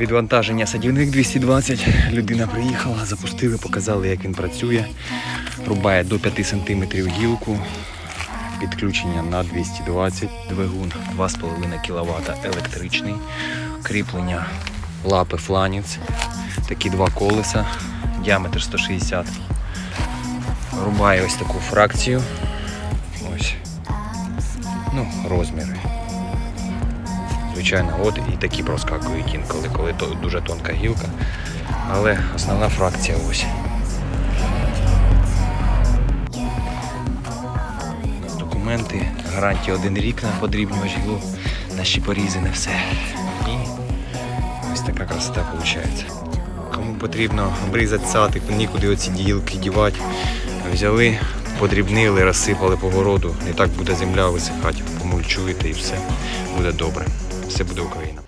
Відвантаження садівник 220. Людина приїхала, запустили, показали, як він працює. Рубає до 5 см гілку. Підключення на 220 двигун 2,5 кВт електричний. Кріплення лапи фланець. Такі два колеса, діаметр 160. Рубає ось таку фракцію. Ось. Ну, розміри. Звичайно, от і такі проскакують інколи, коли то дуже тонка гілка. Але основна фракція ось. Документи, гарантія один рік на подрібнювач гілу, наші порізане все. І ось така красота виходить. Кому потрібно обрізати сад, і нікуди оці гілки дівати, взяли, подрібнили, розсипали по городу. І так буде земля висихати, помульчуєте і все буде добре. Все буде Україна.